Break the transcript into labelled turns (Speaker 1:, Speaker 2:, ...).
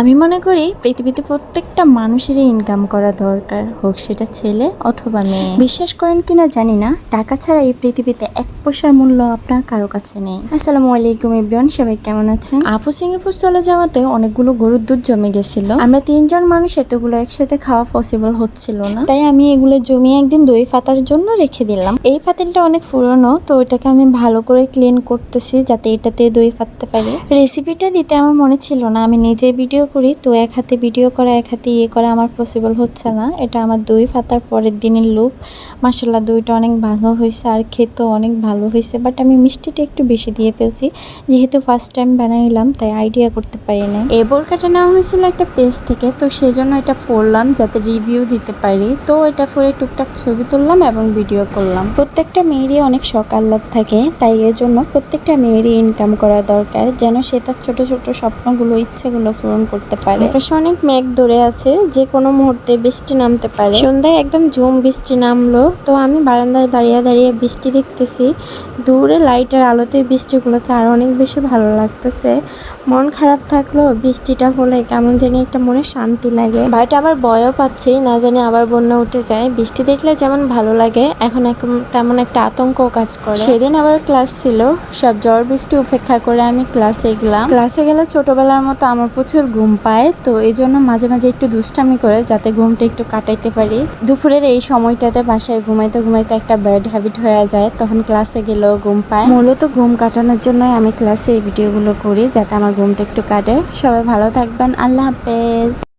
Speaker 1: আমি মনে করি পৃথিবীতে প্রত্যেকটা মানুষেরই ইনকাম করা দরকার, হোক সেটা ছেলে অথবা মেয়ে। বিশ্বাস করেন কিনা জানি না, টাকা ছাড়া এই পৃথিবীতে এক পয়সার মূল্য আপনার কারও কাছে নেই। আসসালামু আলাইকুম ইব্রান সবাই কেমন আছেন? আপু সিঙ্গাপুর চলে যাওয়াতে অনেকগুলো গরুর দুধ জমে গেছিল। আমরা তিনজন মানুষ এতগুলো একসাথে খাওয়া পসিবল হচ্ছিল না। তাই আমি এগুলো জমিয়ে একদিন দই পাতার জন্য রেখে দিলাম। এই পাতিলটা অনেক পুরনো, তো এটাকে আমি ভালো করে ক্লিন করতেছি যাতে এটাতে দই পাততে পারি। রেসিপিটা দিতে আমার মনে ছিল না, আমি নিজে ভিডিও করি, তো এক হাতে ভিডিও করা, এক হাতে ইয়ে করা আমার পসিবল হচ্ছে না। এটা আমার দই ফাতার পরের দিনের লুক মাসাল্লাহ দইটা অনেক ভালো হয়েছে আর খেতেও অনেক ভালো হয়েছে বাট আমি মিষ্টিটা একটু বেশি দিয়ে ফেলছি। যেহেতু ফার্স্ট টাইম বানাইলাম, তাই আইডিয়া করতে পারি না এই বোরকাটা নেওয়া হয়েছিল একটা পেজ থেকে, তো সেই জন্য এটা ফোরলাম যাতে রিভিউ দিতে পারি। তো এটা ফোরে টুকটাক ছবি তুললাম এবং ভিডিও করলাম। প্রত্যেকটা মেয়েরই অনেক শখ আহ্লাদ থাকে, তাই এর জন্য প্রত্যেকটা মেয়েরই ইনকাম করা দরকার, যেন সে তার ছোট ছোট স্বপ্নগুলো, ইচ্ছেগুলো পূরণ করতে পারে। আকাশে অনেক মেঘ ধরে আছে, যে কোনো মুহূর্তে বৃষ্টি নামতে পারে। সন্ধ্যায় একদম ঝুম বৃষ্টি নামলো, তো আমি বারান্দায় দাঁড়িয়ে দাঁড়িয়ে বৃষ্টি দেখতেছি। দূরে লাইটের আলোতে বৃষ্টিগুলোকে আরও অনেক বেশি ভালো লাগতেছে। মন খারাপ থাকলেও বৃষ্টিটা হলে কেমন জানি একটা মনে শান্তি লাগে। বাড়িটা আবার বয়ও পাচ্ছি, না জানি আবার বন্যা উঠে যায়। বৃষ্টি দেখলে যেমন ভালো লাগে, এখন তেমন একটা আতঙ্ক কাজ করে। সেদিন আবার ক্লাস ছিল, সব ঝড় বৃষ্টি উপেক্ষা করে আমি ক্লাসে গেলাম। ক্লাসে গেলে ছোটবেলার মতো আমার প্রচুর ঘুম পায়। তো এই জন্য মাঝে মাঝে একটু দুষ্টামি করে যাতে ঘুমটা একটু কাটাইতে পারি। দুপুরের এই সময়টাতে বাসায় ঘুমাইতে ঘুমাইতে একটা ব্যাড হ্যাবিট হয়ে যায়। তখন ক্লাসে গেলেও ঘুম পায়। মূলত ঘুম কাটানোর জন্যই আমি ক্লাসে এই ভিডিওগুলো করি যাতে আমার ঘুমটা একটু কাটে। সবাই ভালো থাকবেন। আল্লাহ হাফেজ।